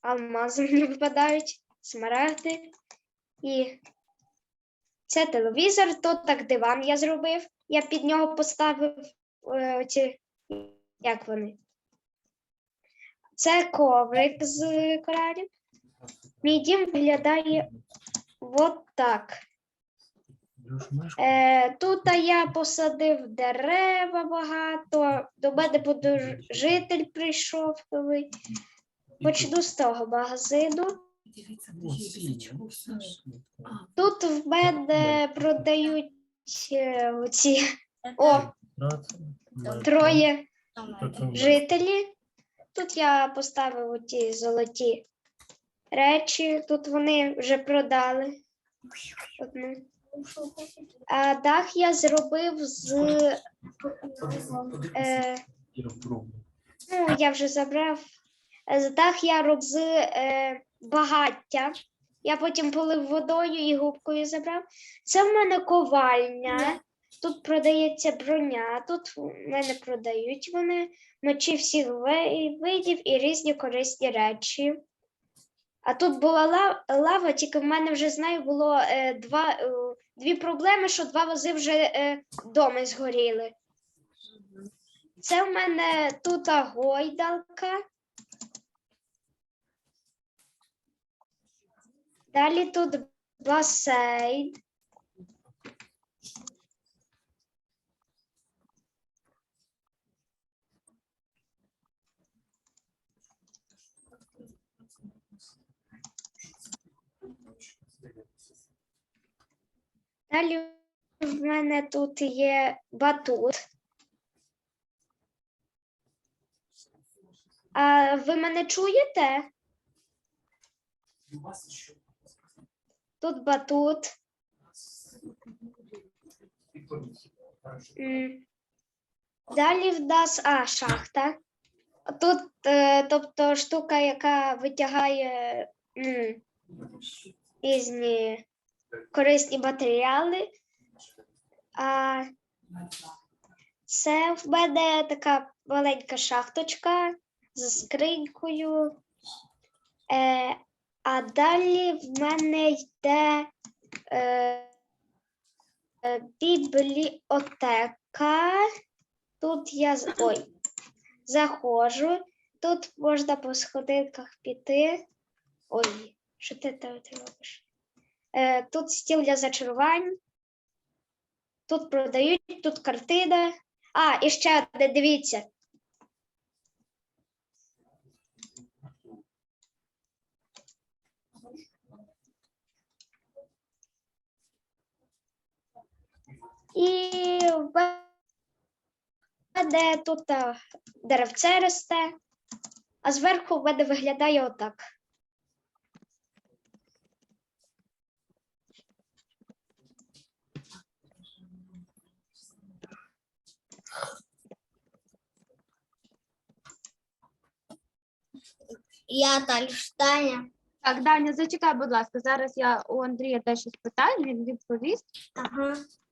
алмази мені випадають, смарагди. І це телевізор, то так диван я зробив. Я під нього поставив е, ці, як вони? Це коврик з коралів. Мій дім виглядає от так. Е, тут я посадив дерева багато. До мене подорожитель прийшов новий. Почну з того магазину. Дивіться, О, сильно. Тут в мене продають е, оці о, троє жителі. Тут я поставив ті золоті речі. Тут вони вже продали. Одну. А дах я зробив з. Е, ну, я вже забрав. Е, З я з е, багаття. Я потім полив водою і губкою забрав. Це в мене ковальня. Тут продається броня, тут в мене продають вони мечі всіх видів і різні корисні речі. А тут була ла- лава, тільки в мене вже знаю, було е, два, е, дві проблеми, що два рази вже е, доми згоріли. Це в мене тут гойдалка. Далі тут басейн. Далі в мене тут є батут. А ви мене чуєте? Тут батут. Далі в нас а, шахта. Тут, е, тобто, штука, яка витягає м, різні корисні матеріали. А це в мене така маленька шахточка з скринькою. Е, а далі в мене йде е, е, бібліотека. Тут я ой, заходжу. Тут можна по сходинках піти. Ой, що ти там робиш? Е, тут стіл для зачарувань. Тут продають, тут картина. А, і ще одне, дивіться. І в тут а, деревце росте, а зверху в мене виглядає отак. Я дальше Таня. Так, Даня, зачекай, будь ласка. Зараз я у Андрія дещо спитаю, він відповість. Ага.